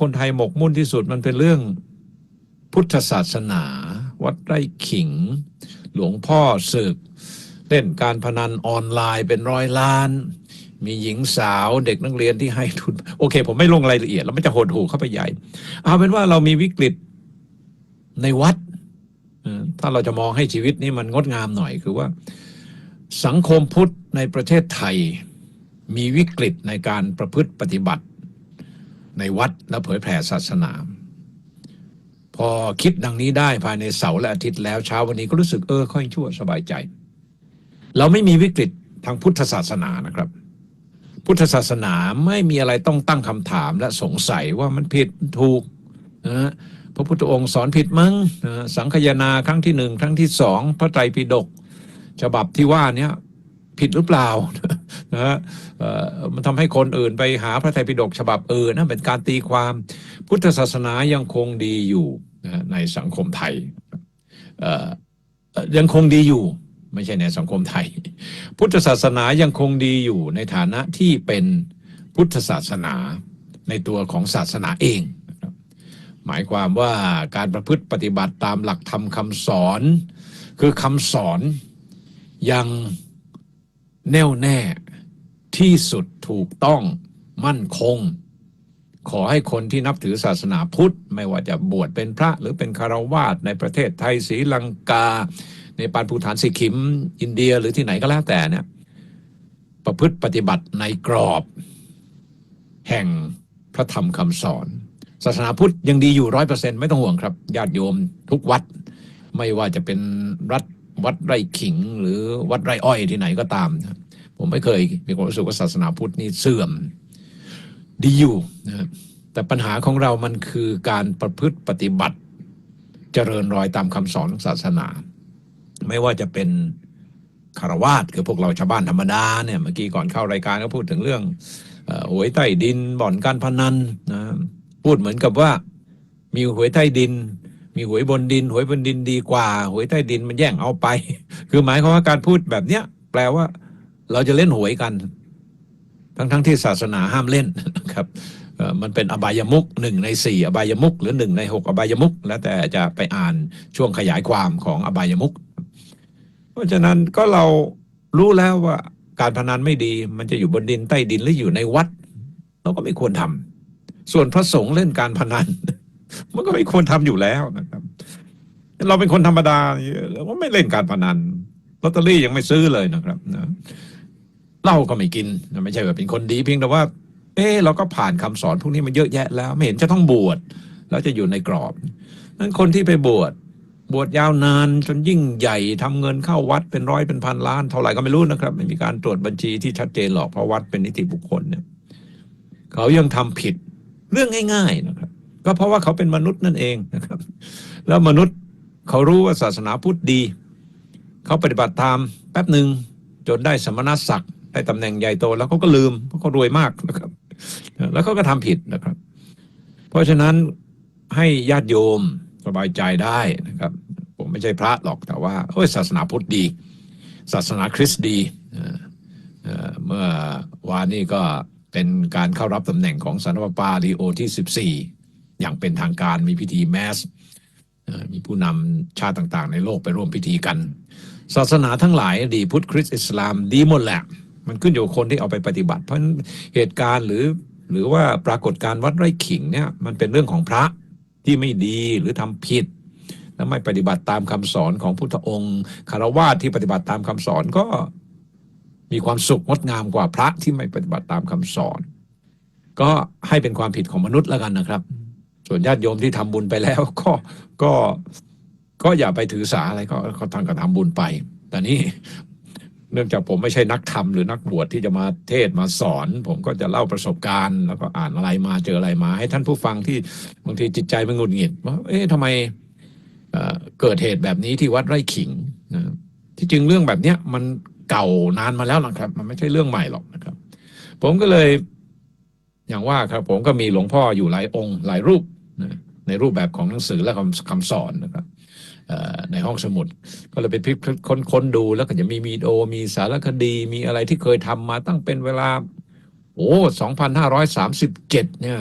คนไทยหมกมุ่นที่สุดมันเป็นเรื่องพุทธศาสนา วัดไร่ขิง หลวงพ่อศึก เล่นการพนันออนไลน์เป็นร้อยล้าน มีหญิงสาวเด็กนักเรียนที่ให้ทุน โอเค ผมไม่ลงรายละเอียด แล้วมันจะโหดหูเข้าไปใหญ่ เอาเป็นว่าเรามีวิกฤตในวัด ถ้าเราจะมองให้ชีวิตนี้มันงดงามหน่อยคือว่า สังคมพุทธในประเทศไทย มีวิกฤตในการประพฤติปฏิบัติ ในวัดและเผยแผ่ศาสนา พอคิดดังนี้ได้ภายในเสาร์และอาทิตย์แล้วเช้าวันนี้ก็รู้สึกเออค่อยชั่วสบายใจ เราไม่มีวิกฤตทางพุทธศาสนานะครับ พุทธศาสนาไม่มีอะไรต้องตั้งคำถามและสงสัยว่ามันผิดถูกนะฮะพระพุทธองค์สอนผิดมั้งนะสังคยนาครั้งที่หนึ่งครั้งที่สองพระไตรปิฎกฉบับที่ว่านี้ผิดหรือเปล่า นะฮะมันทำให้คนอื่นไปหาพระไตรปิฎกฉบับอื่นนั่นเป็นการตีความพุทธศาสนายังคงดีอยู่นะในสังคมไทยยังคงดีอยู่ไม่ใช่ในสังคมไทย พุทธศาสนายังคงดีอยู่ในฐานะที่เป็นพุทธศาสนาในตัวของศาสนาเอง หมายความว่าการประพฤติปฏิบัติตามหลักธรรมคำสอน คือคำสอนยังแน่วแน่ ที่สุดถูกต้องมั่นคง ขอให้คนที่นับถือศาสนาพุทธ ไม่ว่าจะบวชเป็นพระหรือเป็นคารวาสในประเทศไทยศรีลังกา ในปานภูฐานสิขิม อินเดียหรือที่ไหนก็แล้วแต่เนี่ยประพฤติปฏิบัติในกรอบ แห่งพระธรรมคำสอน ศาสนาพุทธยังดีอยู่ร้อยเปอร์เซ็นไม่ต้องห่วงครับญาติโยมทุกวัด ไม่ว่าจะเป็นรัฐวัดไร่ขิงหรือวัดไร่อ้อยที่ไหนก็ตามนะ ผมไม่เคยมีความรู้สึกว่าศาสนาพุทธนี่เสื่อมดีอยู่นะแต่ปัญหาของเรามันคือการประพฤติปฏิบัติเจริญรอยตามคำสอนศาสนา ไม่ว่าจะเป็นคารวาสคือพวกเราชาวบ้านธรรมดาเนี่ยเมื่อกี้ก่อนเข้ารายการก็พูดถึงเรื่องหวยใต้ดินบ่อนการพนันนะพูดเหมือนกับว่า มีหวยใต้ดิน มีหวยบนดิน หวยบนดินดีกว่า หวยใต้ดินมันแย่งเอาไป คือหมายความว่าการพูดแบบเนี้ยแปลว่า เราจะเล่นหวยกัน ทั้งทั้งๆที่ศาสนาห้ามเล่นนะครับมันเป็นอบายมุกหนึ่งในสี่อบายมุกหรือหนึ่งในหกอบายมุกแล้วแต่จะไปอ่านช่วงขยายความของอบายมุก เพราะฉะนั้นก็เรารู้แล้วว่าการพนันไม่ดี มันจะอยู่บนดินใต้ดินหรืออยู่ในวัด เราก็ไม่ควรทำส่วนพระสงฆ์เล่นการพนัน มันก็ไม่ควรทำอยู่แล้วนะครับ เราเป็นคนธรรมดาเราก็ไม่เล่นการพนันลอตเตอรี่ยังไม่ซื้อเลยนะครับนะ เหล้าก็ไม่กินไม่ใช่ว่าเป็นคนดีเพียงแต่ว่า เออเราก็ผ่านคำสอนพวกนี้มาเยอะแยะแล้ว ไม่เห็นจะต้องบวชแล้วจะอยู่ในกรอบนั้นคนที่ไปบวชบวชยาวนานจนยิ่งใหญ่ทำเงินเข้าวัดเป็นร้อยเป็นพันล้านเท่าไหร่ก็ไม่รู้นะครับ ไม่มีการตรวจบัญชีที่ชัดเจนหรอกเพราะวัดเป็นนิติบุคคลเนี่ยเขายังทำผิดเรื่องง่าย ๆนะครับ ก็เพราะว่าเขาเป็นมนุษย์นั่นเองนะครับ แล้วมนุษย์เขารู้ว่าศาสนาพุทธดี เขาปฏิบัติตามแป๊บหนึ่งจนได้สมณศักดิ์ ได้ตำแหน่งใหญ่โตแล้วเขาก็ลืมเพราะเขารวยมากนะครับ แล้วเขาก็ทำผิดนะครับ เพราะฉะนั้นให้ญาติโยมสบายใจได้นะครับ ผมไม่ใช่พระหรอกแต่ว่าโอ้ยศาสนาพุทธดี ศาสนาคริสต์ดีเมื่อวานนี้ก็เป็นการเข้ารับตำแหน่งของสันตะปาลีโอที่ 14 อย่างเป็นทางการมีพิธีแมสมีผู้นำชาติต่างๆ ในโลกไปร่วมพิธีกัน ศาสนาทั้งหลายดีพุทธคริสต์อิสลามดีหมดแหละ มันขึ้นอยู่คนที่เอาไปปฏิบัติ เพราะเหตุการณ์หรือหรือว่าปรากฏการวัดไร่ขิงเนี่ยมันเป็นเรื่องของพระที่ไม่ดีหรือทำผิด และไม่ปฏิบัติตามคำสอนของพุทธองค์คารวาสที่ปฏิบัติตามคำสอนก็มีความสุขงดงามกว่าพระที่ไม่ปฏิบัติตามคำสอน ก็ให้เป็นความผิดของมนุษย์แล้วกันนะครับ ส่วนญาติโยมที่ทำบุญไปแล้วก็ก็ก็อย่าไปถือสาอะไรก็ก็ทางกระทำบุญไป แต่นี่ เนื่องจากผมไม่ใช่นักธรรมหรือนักบวชที่จะมาเทศมาสอน ผมก็จะเล่าประสบการณ์ แล้วก็อ่านอะไรมาเจออะไรมา ให้ท่านผู้ฟังที่บางทีจิตใจมันหงุดหงิดว่าเอ๊ะทำไมเเกิดเหตุแบบนี้ที่วัดไร่ขิงนะที่จริงเรื่องแบบเนี้ยมันเก่านานมาแล้วนะครับ มันไม่ใช่เรื่องใหม่หรอกนะครับ ผมก็เลยอย่างว่าครับ ผมก็มีหลวงพ่ออยู่หลายองค์หลายรูปนะในรูปแบบของหนังสือและคำคำสอนนะครับ ในห้องสมุด ก็เลยไปพลิกค้นค้นดูแล้วก็จะมีมีโดมีสารคดีมีอะไรที่เคยทำมาตั้งเป็นเวลา โอ้สองพันห้าร้อยสามสิบเจ็ดเนี่ย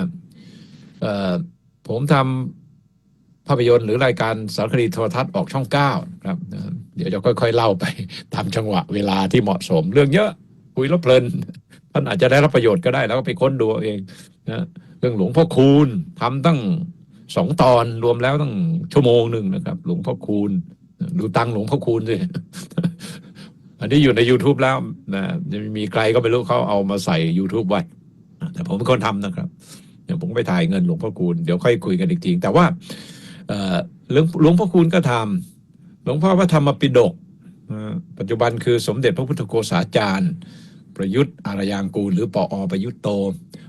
ผมทำภาพยนตร์หรือรายการสารคดีโทรทัศน์ออกช่องเก้าครับ เดี๋ยวจะค่อยๆเล่าไปตามจังหวะเวลาที่เหมาะสมเรื่องเยอะคุยแล้วเพลินท่านอาจจะได้รับประโยชน์ก็ได้แล้วก็ไปค้นดูเองนะเรื่องหลวงพ่อคูณทำตั้ง สองตอนรวมแล้วตั้งชั่วโมงหนึ่งนะครับ หลวงพ่อคูณ ดูตังหลวงพ่อคูณสิอันนี้อยู่ใน YouTube แล้วนะยังมีใครก็ไม่รู้เขาเอามาใส่ YouTube ไว้แต่ผมเป็นคนทำนะครับเดี๋ยวผมไปถ่ายเงินหลวงพ่อคูณเดี๋ยวค่อยคุยกันอีกทีแต่ว่าเอ่อหลวงหลวงพ่อคูณก็ทำหลวงพ่อพระธรรมปิฎกปัจจุบันคือสมเด็จพระพุทธโฆษาจารย์ ประยุทธ์อารยางกูล หรือปออประยุทธ์โต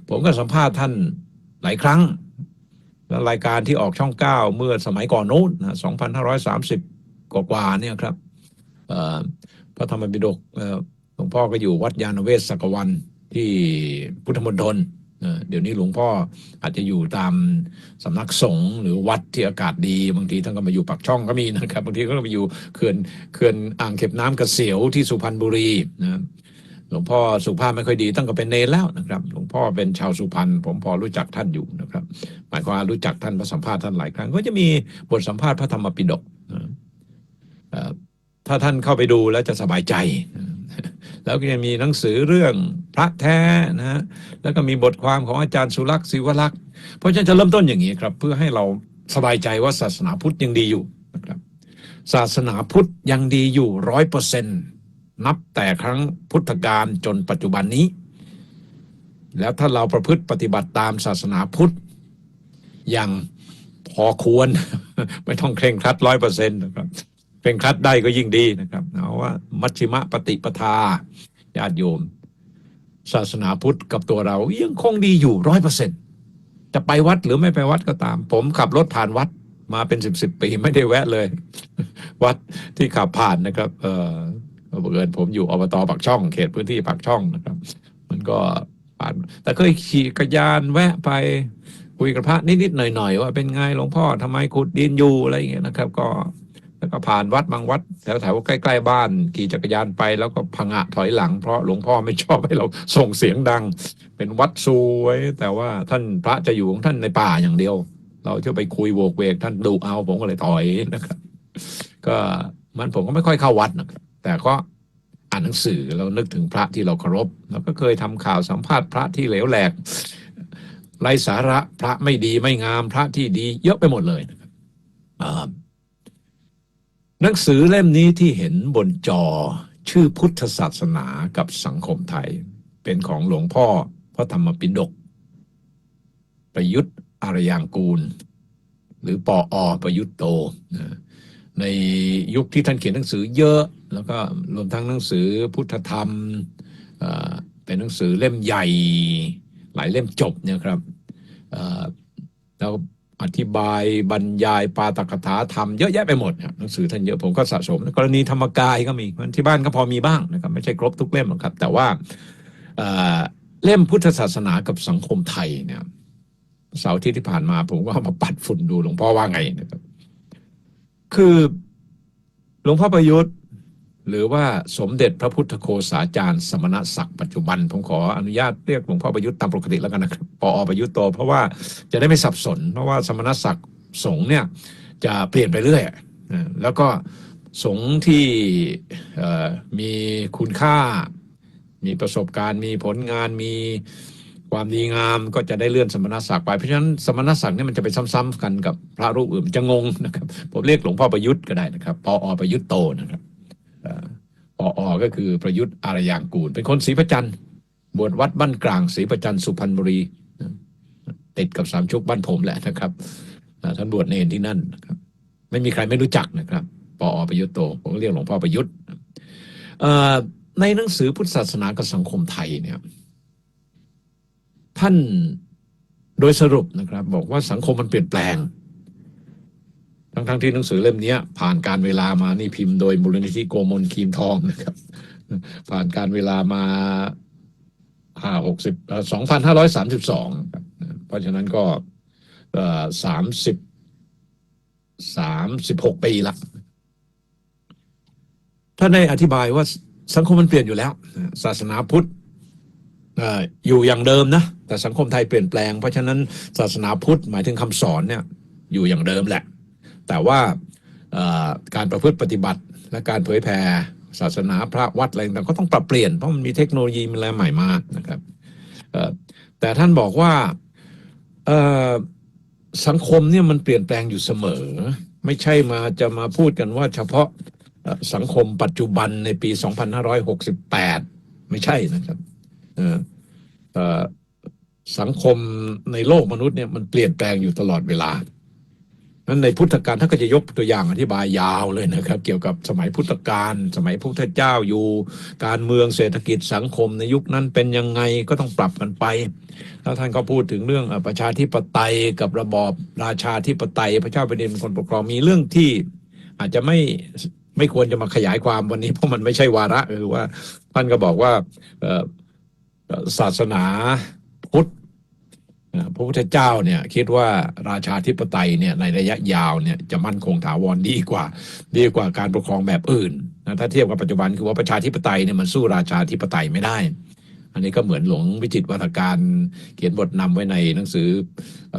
ผมก็สัมภาษณ์ท่านหลายครั้ง รายการที่ออกช่องเก้าเมื่อสมัยก่อนนู้นนะ2530 กว่าๆเนี่ยครับเพระธรรมปิฎกหลวงพ่อก็อยู่วัดยานเวศสกวันที่พุทธมณฑลเดี๋ยวนี้หลวงพ่ออาจจะอยู่ตามสำนักสงฆ์หรือวัดที่อากาศดี บางทีท่านก็มาอยู่ปักช่องก็มีนะครับ บางทีก็ไปอยู่เขื่อนเขื่อนอ่างเก็บน้ำกระเสียวที่สุพรรณบุรีนะ หลวงพ่อสุขภาพไม่ค่อยดีตั้งก็เป็นเนรแล้วนะครับ หลวงพ่อเป็นชาวสุพรรณผมพอรู้จักท่านอยู่นะครับ หมายความว่ารู้จักท่านมาสัมภาษณ์ท่านหลายครั้ง ก็จะมีบทสัมภาษณ์พระธรรมปิฎกถ้าท่านเข้าไปดูแล้วจะสบายใจ แล้วก็จะมีหนังสือเรื่องพระแท้นะฮะแล้วก็มีบทความของอาจารย์สุรักษ์ศิวลักษ์เพราะฉะนั้นจะเริ่มต้นอย่างนี้ครับ เพื่อให้เราสบายใจว่าศาสนาพุทธยังดีอยู่นะครับ ศาสนาพุทธยังดีอยู่ร้อยเปอร์เซ็นต์ นับแต่ครั้งพุทธกาลจนปัจจุบันนี้ แล้วถ้าเราประพฤติปฏิบัติตามศาสนาพุทธ อย่างพอควร ไม่ต้องเคร่งครัดร้อยเปอร์เซ็นต์นะครับเคร่งครัดได้ก็ยิ่งดีนะครับเอาว่า มัชฌิมปฏิปทาญาติโยม ศาสนาพุทธกับตัวเรายังคงดีอยู่ร้อยเปอร์เซ็นต์จะไปวัดหรือไม่ไปวัดก็ตาม ผมขับรถผ่านวัดมาเป็นสิบสิบปีไม่ได้แวะเลย วัดที่ขับผ่านนะครับเออ บังเอิญผมอยู่อบตปากช่องเขตพื้นที่ปากช่องนะครับ มันก็ผ่านแต่เคยขี่กระยานแวะไปคุยกับพระนิดๆหน่อยๆว่าเป็นไงหลวงพ่อทำไมขุดดินอยู่อะไรอย่างเงี้ยนะครับ ก็แล้วก็ผ่านวัดบางวัดแถวๆใกล้ๆบ้านขี่จักรยานไปแล้วก็พังะถอยหลังเพราะหลวงพ่อไม่ชอบให้เราส่งเสียงดัง เป็นวัดสวย แต่ว่าท่านพระจะอยู่ของท่านในป่าอย่างเดียว เราจะไปคุยโวกเวกท่านดูเอาผมก็เลยถอยนะครับ ก็มันผมก็ไม่ค่อยเข้าวัดนะครับ แต่ก็อ่านหนังสือเรานึกถึงพระที่เราเคารพเราก็เคยทำข่าวสัมภาษณ์พระที่เหลวแหลกไร้สาระพระไม่ดีไม่งามพระที่ดี เยอะไปหมดเลยนะครับหนังสือเล่มนี้ที่เห็นบนจอชื่อพุทธศาสนากับสังคมไทย เป็นของหลวงพ่อพระธรรมปิฎกประยุทธ์อารยางกูล หรือปออประยุทธ์โต ในยุคที่ท่านเขียนหนังสือเยอะ แล้วก็รวมทั้งหนังสือพุทธธรรมเป็นหนังสือเล่มใหญ่หลายเล่มจบเนี่ยครับแล้วอธิบายบรรยายปาตกถาธรรมเยอะแยะไปหมดครับหนังสือท่านเยอะผมก็สะสม กรณีธรรมกายก็มีที่บ้านก็พอมีบ้างนะครับไม่ใช่ครบทุกเล่มหรอกครับ แต่ว่าเล่มพุทธศาสนากับสังคมไทยเนี่ยเสาร์ที่ที่ผ่านมาผมก็เอามาปัดฝุ่นดูหลวงพ่อว่าไงนะครับ คือหลวงพ่อประยุทธ์ หรือว่าสมเด็จพระพุทธโฆษาจารย์ สมณศักดิ์ปัจจุบัน ผมขออนุญาตเรียกหลวงพ่อประยุทธ์ตามปกติแล้วกันนะครับปอประยุทธ์โต เพราะว่าจะได้ไม่สับสน เพราะว่าสมณศักดิ์สงฆ์เนี่ยจะเปลี่ยนไปเรื่อยนะแล้วก็สงฆ์ที่มีคุณค่า มีประสบการณ์ มีผลงานมีความดีงามก็จะได้เลื่อนสมณศักดิ์ไปเพราะฉะนั้นสมณศักดิ์เนี่ยมันจะไปซ้ำๆกันกับพระรูปอื่นจะงงนะครับผมเรียกหลวงพ่อประยุทธ์ก็ได้นะครับปอประยุทธ์โตนะครับ ออก็คือประยุทธ์อารยางกูล เป็นคนศรีประจันบวชวัดบ้านกลางศรีประจันสุพรรณบุรี ติดกับสามชุกบ้านผมแหละนะครับท่านบวชเนรที่นั่นนะครับ ไม่มีใครไม่รู้จักนะครับปอประยุทธ์โตผมเรียกหลวงพ่อประยุทธ์ในหนังสือพุทธศาสนากับสังคมไทยเนี่ยท่านโดยสรุปนะครับ บอกว่าสังคมมันเปลี่ยนแปลง ทั้งทั้งๆที่หนังสือเล่มนี้ผ่านการเวลามานี่พิมพ์โดยมูลนิธิโกมลคีมทองนะครับ ผ่านการเวลามาห้าหกสิบสองพันห้าร้อยสามสิบสองเพราะฉะนั้นก็สามสิบสามสิบหกปีละท่านได้อธิบายว่าสังคมมันเปลี่ยนอยู่แล้ว ศาสนาพุทธออยู่อย่างเดิมนะ แต่สังคมไทยเปลี่ยนแปลง เพราะฉะนั้นศาสนาพุทธหมายถึงคำสอนเนี่ย อยู่อย่างเดิมแหละ แต่ว่าการประพฤติปฏิบัติและการเผยแผ่ศาสนาพระวัดอะไรต่างก็ต้องปรับเปลี่ยนเพราะมันมีเทคโนโลยีมันอะไรใหม่มากนะครับแต่ท่านบอกว่าสังคมเนี่ยมันเปลี่ยนแปลงอยู่เสมอ ไม่ใช่มาจะมาพูดกันว่าเฉพาะสังคมปัจจุบันในปี 2568 ไม่ใช่นะครับสังคมในโลกมนุษย์เนี่ยมันเปลี่ยนแปลงอยู่ตลอดเวลา นั้นในพุทธกาลท่านก็จะยกตัวอย่างอธิบายยาวเลยนะครับ เกี่ยวกับสมัยพุทธกาลสมัยพระพุทธเจ้าอยู่ การเมืองเศรษฐกิจสังคมในยุคนั้นเป็นยังไงก็ต้องปรับกันไป แล้วท่านก็พูดถึงเรื่องประชาธิปไตยกับระบอบราชาธิปไตย พระเจ้าแผ่นดินคนปกครองมีเรื่องที่อาจจะไม่ไม่ควรจะมาขยายความวันนี้เพราะมันไม่ใช่วาระคือว่าท่านก็บอกว่าศาสนาพุทธ พระพุทธเจ้าเนี่ยคิดว่าราชาธิปไตยเนี่ยในระยะยาวเนี่ยจะมั่นคงถาวรดีกว่า ดีกว่าการปกครองแบบอื่นนะถ้าเทียบกับปัจจุบันคือว่าประชาธิปไตยเนี่ยมันสู้ราชาธิปไตยไม่ได้ อันนี้ก็เหมือนหลวงวิจิตวัฒการเขียนบทนำไว้ในหนังสือ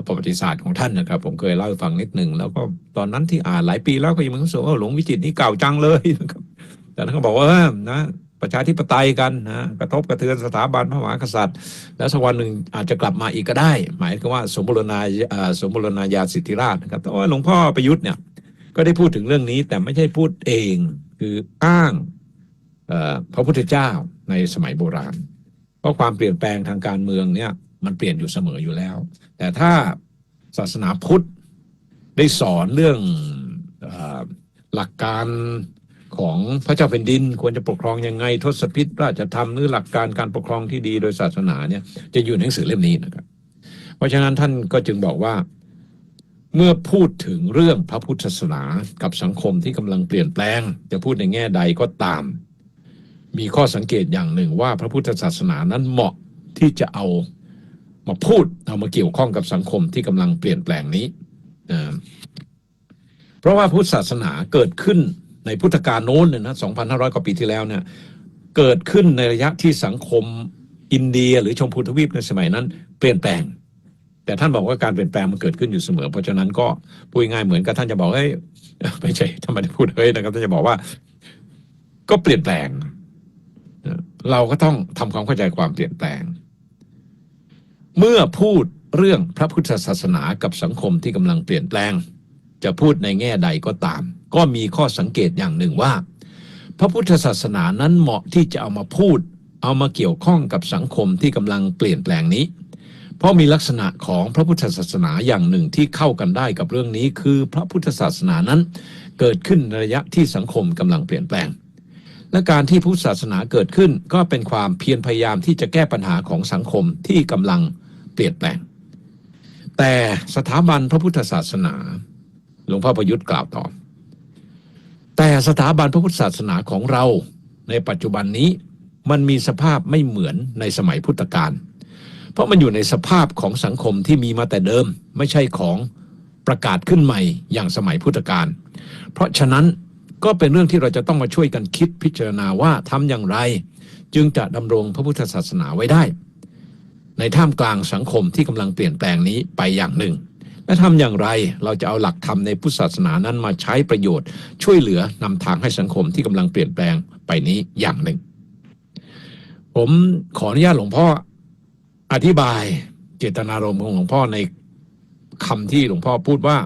ประวัติศาสตร์ของท่านนะครับ ผมเคยเล่าให้ฟังนิดหนึ่งแล้วก็ตอนนั้นที่อ่านหลายปีแล้วก็ยังมีความรู้สึกว่าหลวงวิจิตนี่เก่าจังเลยนะครับแต่ท่านก็บอกว่านะ ประชาธิปไตยกันนะกระทบกระเทือนสถาบันพระมหากษัตริย์ แล้วสักวันหนึ่งอาจจะกลับมาอีกก็ได้ หมายถึงว่าสมบูรณาสมบูรณาญาสิทธิราชนะครับแต่ว่าหลวงพ่อประยุทธ์เนี่ยก็ได้พูดถึงเรื่องนี้แต่ไม่ใช่พูดเองคืออ้างพระพุทธเจ้าในสมัยโบราณ เพราะความเปลี่ยนแปลงทางการเมืองเนี่ยมันเปลี่ยนอยู่เสมออยู่แล้ว แต่ถ้าศาสนาพุทธได้สอนเรื่องอหลักการ ของพระเจ้าแผ่นดิน ควรจะปกครองยังไงทศพิธราชธรรมหรือหลักการการปกครองที่ดีโดยศาสนาเนี่ยจะอยู่ในหนังสือเล่มนี้นะครับ เพราะฉะนั้นท่านก็จึงบอกว่า เมื่อพูดถึงเรื่องพระพุทธศาสนากับสังคมที่กำลังเปลี่ยนแปลง จะพูดในแง่ใดก็ตาม มีข้อสังเกตอย่างหนึ่งว่าพระพุทธศาสนานั้นเหมาะที่จะเอามาพูดเอามาเกี่ยวข้องกับสังคมที่กำลังเปลี่ยนแปลงนี้นะเพราะว่าพุทธศาสนาเกิดขึ้น ในพุทธกาลโน้นเนี่ยนะ2,500 กว่าปีที่แล้วเนี่ยเกิดขึ้นในระยะที่สังคมอินเดียหรือชมพูทวีปในสมัยนั้น เปลี่ยนแปลง แต่ท่านบอกว่าการเปลี่ยนแปลงมันเกิดขึ้นอยู่เสมอ เพราะฉะนั้นก็พูดง่ายเหมือนกับท่านจะบอกเฮ้ยไม่ใช่ท่านไม่ได้พูดเฮ้ยนะครับท่านจะบอกว่า ก็เปลี่ยนแปลง เราก็ต้องทำความเข้าใจความเปลี่ยนแปลง เมื่อพูดเรื่องพระพุทธศาสนากับสังคมที่กำลังเปลี่ยนแปลง จะพูดในแง่ใดก็ตาม ก็มีข้อสังเกตอย่างหนึ่งว่า พระพุทธศาสนานั้นเหมาะที่จะเอามาพูด เอามาเกี่ยวข้องกับสังคมที่กำลังเปลี่ยนแปลงนี้ เพราะมีลักษณะของพระพุทธศาสนาอย่างหนึ่งที่เข้ากันได้กับเรื่องนี้ คือพระพุทธศาสนานั้น เกิดขึ้นในระยะที่สังคมกำลังเปลี่ยนแปลง และการที่พุทธศาสนาเกิดขึ้น ก็เป็นความเพียรพยายามที่จะแก้ปัญหาของสังคมที่กำลังเปลี่ยนแปลง แต่สถาบันพระพุทธศาสนาหลวงพ่อประยุทธ์กล่าวต่อ แต่สถาบันพระพุทธศาสนาของเราในปัจจุบันนี้มันมีสภาพไม่เหมือนในสมัยพุทธกาลเพราะมันอยู่ในสภาพของสังคมที่มีมาแต่เดิม ไม่ใช่ของประกาศขึ้นใหม่อย่างสมัยพุทธกาลเพราะฉะนั้นก็เป็นเรื่องที่เราจะต้องมาช่วยกันคิดพิจารณาว่าทำอย่างไร จึงจะดำรงพระพุทธศาสนาไว้ได้ ในท่ามกลางสังคมที่กำลังเปลี่ยนแปลงนี้ไปอย่างหนึ่ง และทำอย่างไรเราจะเอาหลักธรรมในพุทธศาสนานั้นมาใช้ประโยชน์ ช่วยเหลือนำทางให้สังคมที่กำลังเปลี่ยนแปลงไปนี้อย่างหนึ่ง ผมขออนุญาตหลวงพ่ออธิบายเจตนารมณ์ของหลวงพ่อในคำที่หลวงพ่อพูดว่า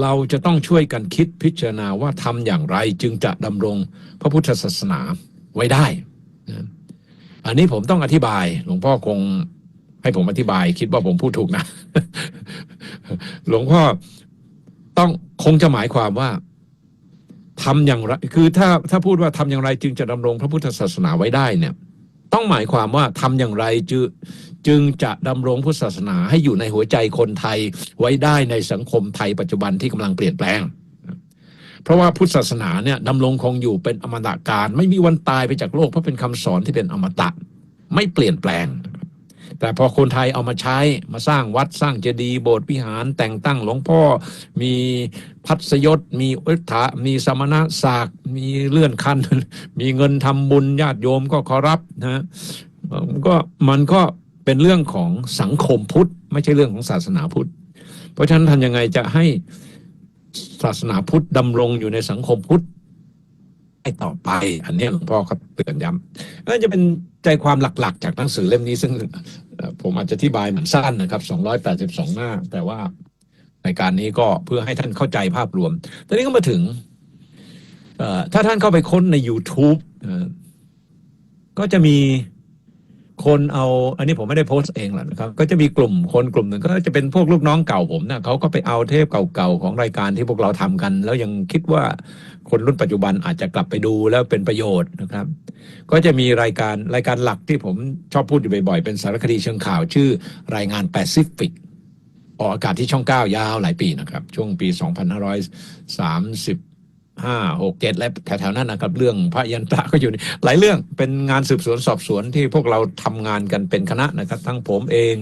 เราจะต้องช่วยกันคิดพิจารณาว่าทำอย่างไรจึงจะดำรงพระพุทธศาสนาไว้ได้ อันนี้ผมต้องอธิบายหลวงพ่อคง ให้ผมอธิบาย คิดว่าผมพูดถูกนะ หลวงพ่อต้องคงจะหมายความว่าทำอย่างไร คือถ้าถ้าพูดว่าทำอย่างไรจึงจะดำรงพระพุทธศาสนาไว้ได้เนี่ย ต้องหมายความว่าทำอย่างไรจึงจึงจะดำรงพุทธศาสนาให้อยู่ในหัวใจคนไทยไว้ได้ในสังคมไทยปัจจุบันที่กำลังเปลี่ยนแปลง เพราะว่าพุทธศาสนาเนี่ยดำรงคงอยู่เป็นอมตะการ ไม่มีวันตายไปจากโลกเพราะเป็นคำสอนที่เป็นอมตะ ไม่เปลี่ยนแปลง แต่พอคนไทยเอามาใช้มาสร้างวัดสร้างเจดีย์โบสถ์วิหารแต่งตั้งหลวงพ่อ มีพัสยศมีอุทธะมีสมณศักดิ์มีเลื่อนขั้น มีเงินทำบุญญาติโยมก็ขอรับนะเอ่อมันก็มันก็เป็นเรื่องของสังคมพุทธ ไม่ใช่เรื่องของศาสนาพุทธ เพราะฉะนั้นทำยังไงจะให้ศาสนาพุทธดำรงอยู่ในสังคมพุทธ ให้ต่อไป อันนี้หลวงพ่อเขาเตือนย้ำก็จะเป็นใจความหลักๆ จากหนังสือเล่มนี้ซึ่งผมอาจจะอธิบายเหมือนสั้นนะครับ282 หน้า แต่ว่าในการนี้ก็เพื่อให้ท่านเข้าใจภาพรวม ตอนนี้ก็มาถึง ถ้าท่านเข้าไปค้นใน YouTube ก็จะมีคนเอา อันนี้ผมไม่ได้โพสต์เองหรอกนะครับ ก็จะมีกลุ่มคนกลุ่มหนึ่งก็จะเป็นพวกลูกน้องเก่าผมนะเขาก็ไปเอาเทปเก่าๆของรายการที่พวกเราทำกัน แล้วยังคิดว่า คนรุ่นปัจจุบันอาจจะกลับไปดูแล้วเป็นประโยชน์นะครับ ก็จะมีรายการรายการหลักที่ผมชอบพูดอยู่บ่อยๆ เป็นสารคดีเชิงข่าวชื่อรายงานแปซิฟิกออกอากาศที่ช่อง 9 ยาวหลายปีนะครับ ช่วงปี 2535 6 7และแถวๆนั้นนะครับ เรื่องพระยันตะก็อยู่ในหลายเรื่องเป็นงานสืบสวนสอบสวนที่พวกเราทำงานกันเป็นคณะนะครับ ทั้งผมเอง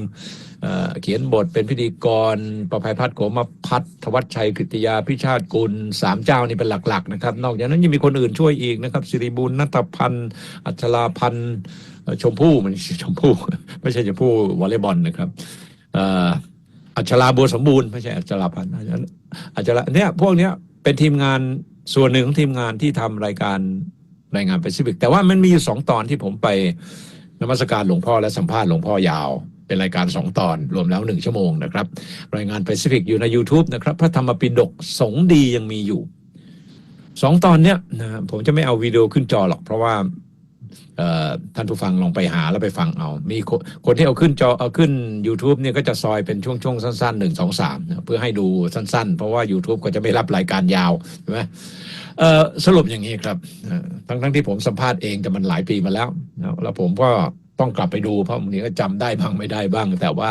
เอเขียนบทเป็นพิธีกร ประภัยพัฒน์โกมพัฒน์ธวัชชัยกฤติยาพิชาติกุลสามเจ้านี่เป็นหลักๆนะครับ นอกจากนั้นยังมีคนอื่นช่วยอีกนะครับสิริบุญนัตพันธ์อัชราพันธ์ชมพู่มันชมพู่ไม่ใช่ชมพู่วอลเลย์บอลนะครับอัชราบัวสมบูรณ์ไม่ใช่อัชราพันธ์อัชราเนี่ยพวกเนี้ยเป็นทีมงาน ส่วนหนึ่งของทีมงานที่ทำรายการรายงานแปซิฟิกแต่ว่ามันมีอยู่สองตอนที่ผมไปนมัสการหลวงพ่อและสัมภาษณ์หลวงพ่อยาว เป็นรายการสองตอนรวมแล้วหนึ่งชั่วโมงนะครับ รายงานแปซิฟิกอยู่ใน YouTube นะครับ พระธรรมปิฎกสงดียังมีอยู่สองตอนเนี้ยนะผมจะไม่เอาวิดีโอขึ้นจอหรอก เพราะว่า ท่านผู้ฟังลองไปหาแล้วไปฟังเอา มีคนที่เอาขึ้นจอเอาขึ้น YouTube เนี่ยก็จะซอยเป็นช่วงๆ สั้นๆหนึ่งสองสามเพื่อให้ดูสั้นๆ เพราะว่า YouTube ก็จะไม่รับรายการยาวใช่ไหมสรุปอย่างนี้ครับ ทั้งๆที่ผมสัมภาษณ์เองแต่มันหลายปีมาแล้ว แล้วผมก็ต้องกลับไปดูเพราะบางทีก็จำได้บ้างไม่ได้บ้าง แต่ว่า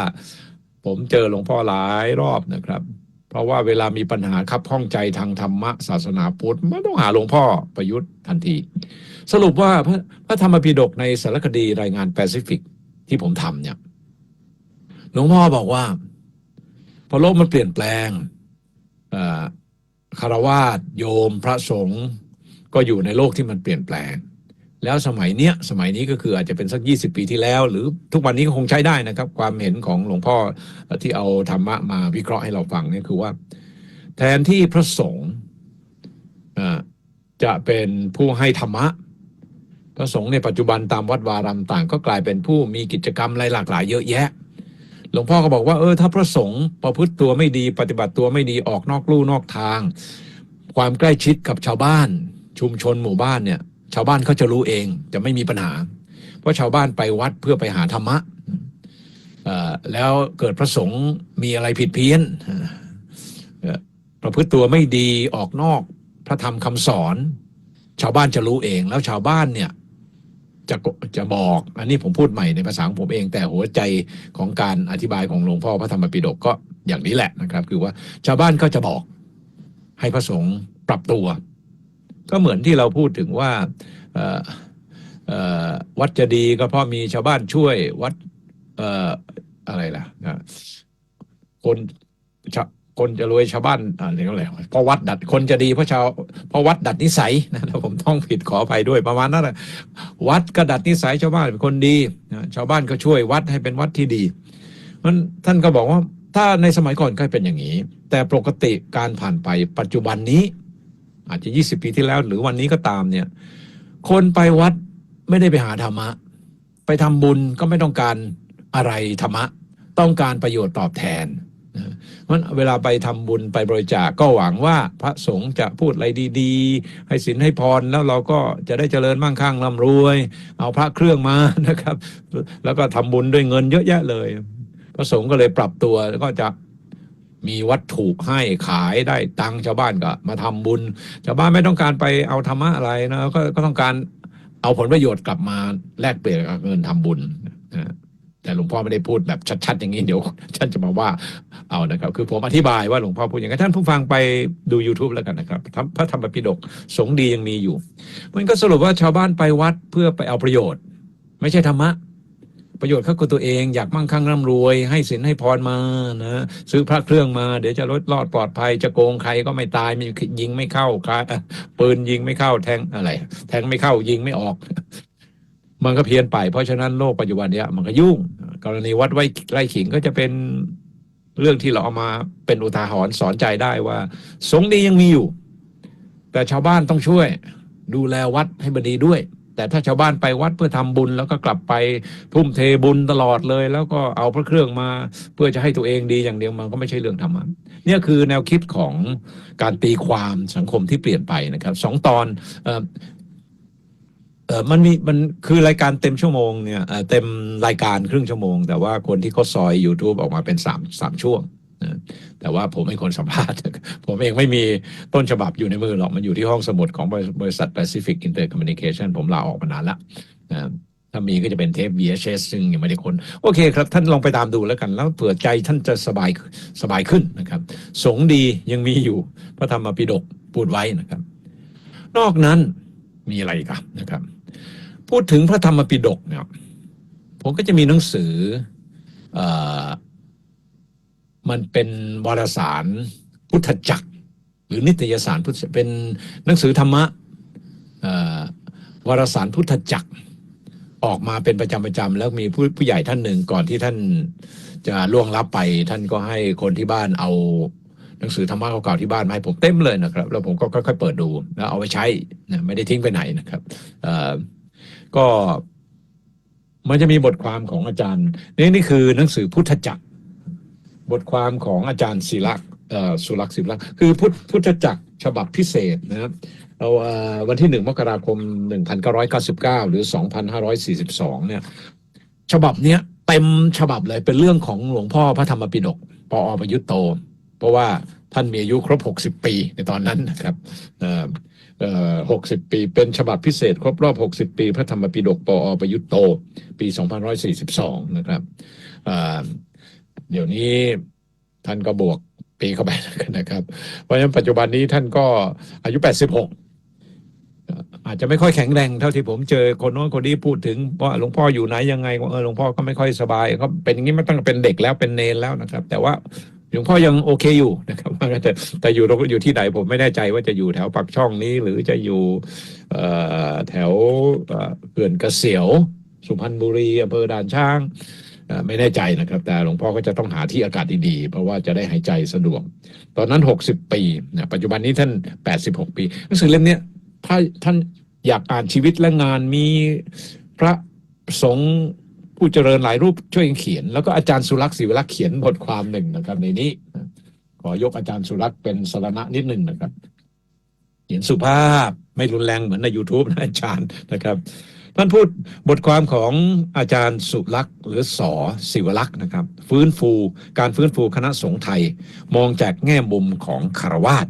ผมเจอหลวงพ่อหลายรอบนะครับ เพราะว่าเวลามีปัญหาคับข้องใจทางธรรมะศาสนาพุทธไม่ต้องหาหลวงพ่อประยุทธ์ทันที สรุปว่าพระพระธรรมปิฎกในสารคดีรายงานแปซิฟิกที่ผมทำเนี่ยหลวงพ่อบอกว่า พอโลกมันเปลี่ยนแปลงคารวาสโยมพระสงฆ์ก็อยู่ในโลกที่มันเปลี่ยนแปลง แล้วสมัยเนี้ยสมัยนี้ก็คืออาจจะเป็นสักยี่สิบปีที่แล้ว หรือทุกวันนี้ก็คงใช้ได้นะครับ ความเห็นของหลวงพ่อที่เอาธรรมะมาวิเคราะห์ให้เราฟังเนี่ยคือว่า แทนที่พระสงฆ์จะเป็นผู้ให้ธรรมะ พระสงฆ์ในปัจจุบันตามวัดวารามต่างก็กลายเป็นผู้มีกิจกรรมอะไรหลากหลายเยอะแยะ หลวงพ่อก็บอกว่าเออถ้าพระสงฆ์ประพฤติตัวไม่ดีปฏิบัติตัวไม่ดีออกนอกลู่นอกทาง ความใกล้ชิดกับชาวบ้าน ชุมชนหมู่บ้านเนี่ยชาวบ้านเขาจะรู้เองจะไม่มีปัญหา เพราะชาวบ้านไปวัดเพื่อไปหาธรรมะแล้วเกิดพระสงฆ์มีอะไรผิดเพี้ยนประพฤติตัวไม่ดีออกนอกพระธรรมคำสอน ชาวบ้านจะรู้เองแล้วชาวบ้านเนี่ย จะจะบอก อันนี้ผมพูดใหม่ในภาษาของผมเอง แต่หัวใจของการอธิบายของหลวงพ่อพระธรรมปิฎกก็อย่างนี้แหละนะครับ คือว่าชาวบ้านก็จะบอกให้พระสงฆ์ปรับตัว ก็เหมือนที่เราพูดถึงว่าวัดจะดีก็เพราะมีชาวบ้านช่วยวัดอออะไรล่ะคน คนจะรวยชาวบ้านอ่าเรียกว่าอะไรเพราะวัดดัดคนจะดีเพราะชาวเพราะวัดดัดนิสัยนะผมต้องผิดขออภัยด้วยประมาณนั้นแหละวัดก็ดัดนิสัยชาวบ้านเป็นคนดีชาวบ้านก็ช่วยวัดให้เป็นวัดที่ดีมันท่านก็บอกว่าถ้าในสมัยก่อนก็เป็นอย่างนี้ แต่ปกติการผ่านไปปัจจุบันนี้ อาจจะ 20 ปีที่แล้ว หรือวันนี้ก็ตามเนี่ย คนไปวัดไม่ได้ไปหาธรรมะ ไปทำบุญก็ไม่ต้องการอะไรธรรมะ ต้องการประโยชน์ตอบแทน นะเพราะฉะนั้นเวลาไปทำบุญไปบริจาคก็หวังว่าพระสงฆ์จะพูดอะไรดี ๆ ให้ศีลให้พรแล้วเราก็จะได้เจริญมั่งคั่งร่ำรวย เอาพระเครื่องมานะครับ แล้วก็ทำบุญด้วยเงินเยอะแยะเลย พระสงฆ์ก็เลยปรับตัวแล้วก็จะมีวัตถุให้ขายได้ตังชาวบ้านก็มาทำบุญชาวบ้านไม่ต้องการไปเอาธรรมะอะไรนะก็ก็ต้องการเอาผลประโยชน์กลับมาแลกเปลี่ยนกับเงินทำบุญนะ แต่หลวงพ่อไม่ได้พูดแบบชัดๆอย่างนี้เดี๋ยวท่านจะมาว่าเอานะครับ คือผมอธิบายว่าหลวงพ่อพูดอย่างนั้นท่านผู้ฟังไปดู YouTube แล้วกันนะครับพระธรรมปิฎกสงดียังมีอยู่มันก็สรุปว่าชาวบ้านไปวัดเพื่อไปเอาประโยชน์ ไม่ใช่ธรรมะประโยชน์เข้ากับตัวเองอยากมั่งคั่งร่ำรวย ให้สินให้พรมานะซื้อพระเครื่องมา เดี๋ยวจะลดรอดปลอดภัยจะโกงใครก็ไม่ตายมียิงไม่เข้าครเอ่อปืนยิงไม่เข้าแทงอะไร แทงไม่เข้ายิงไม่ออก มันก็เพี้ยนไปเพราะฉะนั้นโลกปัจจุบันเนี้ยมันก็ยุ่ง กรณีวัดไว้ไร่ขิงก็จะเป็นเรื่องที่เราเอามาเป็นอุทาหรณ์สอนใจได้ว่า สงฆ์ดียังมีอยู่ แต่ชาวบ้านต้องช่วย ดูแลวัดให้บดีด้วย แต่ถ้าชาวบ้านไปวัดเพื่อทำบุญ แล้วก็กลับไปทุ่มเทบุญตลอดเลย แล้วก็เอาพระเครื่องมา เพื่อจะให้ตัวเองดีอย่างเดียวมันก็ไม่ใช่เรื่องธรรมะเนี่ยคือแนวคิดของการตีความสังคมที่เปลี่ยนไปนะครับสองตอน เออมันมีมันคือรายการเต็มชั่วโมงเนี่ยเอ่อเต็มรายการครึ่งชั่วโมง แต่ว่าคนที่เขาซอย YouTube ออกมาเป็นสามสามช่วงนะแต่ว่าผมเป็นคนสัมภาษณ์ ผมเองไม่มีต้นฉบับอยู่ในมือหรอก มันอยู่ที่ห้องสมุดของบริบรษัท Pacific Intercommunication ผมลาออกมานานล้วนะถ้ามีก็จะเป็นเทป VHS ซึ่งยังไม่ได้คนโอเคครับ ท่านลองไปตามดูแล้วกัน แล้วเผื่อใจท่านจะสบายสบายขึ้นนะครับ สงดียังมีอยู่พระธรรมปิฎกพูดไว้นะครับ นอกนั้นมีอะไรกันนะครับ พูดถึงพระธรรมปิฎกเนี่ยผมก็จะมีหนังสืออมันเป็นวารสารพุทธจักร หรือนิตยสารพุทธเป็นหนังสือธรรมะวารสารพุทธจักร ออกมาเป็นประจำประจำแล้วมีผู้ผู้ใหญ่ท่านหนึ่งก่อนที่ท่านจะล่วงลับไป ท่านก็ให้คนที่บ้านเอาหนังสือธรรมะเก่าๆที่บ้านมาให้ผมเต็มเลยนะครับ แล้วผมก็ค่อยๆเปิดดูแล้วเอาไปใช้นะไม่ได้ทิ้งไปไหนนะครับเก็มันจะมีบทความของอาจารย์ นี่นี่คือหนังสือพุทธจักร บทความของอาจารย์ศิลักษ์สุรักษ์ศิลักษ์คือพุทธพุทธจักรฉบับพิเศษนะครับเอาวันที่หนึ่งมกราคม 1999 หรือ 2542 เนี่ย ฉบับเนี้ยเต็มฉบับเลยเป็นเรื่องของหลวงพ่อพระธรรมปิฎกปอประยุทธ์โต เพราะว่าท่านมีอายุครบ 60 ปีในตอนนั้นนะครับ 60 ปี เป็นฉบับพิเศษครบรอบ 60 ปี พระธรรมปิฎกปอประยุทธ์โต ปี2542 นะครับเเดี๋ยวนี้ท่านก็บวกปีเข้าไปนะครับ เพราะฉะนั้นปัจจุบันนี้ท่านก็อายุ 86อาจจะไม่ค่อยแข็งแรงเท่าที่ผมเจอคนโน้นคนนี้พูดถึงว่าหลวงพ่ออยู่ไหนยังไงว่าเออหลวงพ่อก็ไม่ค่อยสบายก็เป็นอย่างนี้มาตั้งแต่เป็นเด็กแล้วเป็นเนนแล้วนะครับ แต่ว่า หลวงพ่อยังโอเคอยู่นะครับว่าแต่แต่อยู่อยู่ที่ไหนผมไม่แน่ใจว่าจะอยู่แถวปากช่องนี้ หรือจะอยู่แถวเอ่อเขื่อนเกษียว สุพรรณบุรีอำเภอด่านช้างไม่แน่ใจนะครับ แต่หลวงพ่อก็จะต้องหาที่อากาศดีๆ เพราะว่าจะได้หายใจสะดวก ตอนนั้น 60 ปีนะปัจจุบันนี้ท่าน 86 ปีหนังสือเล่มนี้ถ้าท่านอยากอ่านชีวิตและงานมีพระสงฆ์ ผู้เจริญหลายรูปช่วยเขียน แล้วก็อาจารย์สุรักษ์ศิวรักษ์เขียนบทความหนึ่งนะครับ ในนี้ ขอยกอาจารย์สุรักษ์เป็นสรณะนิดหนึ่งนะครับ เขียนสุภาพไม่รุนแรงเหมือนใน YouTube นะอาจารย์นะครับท่านพูดบทความของอาจารย์สุรักษ์หรือสอศิวรักษ์นะครับ ฟื้นฟู การฟื้นฟูคณะสงฆ์ไทย มองจากแง่มุมของคารวาส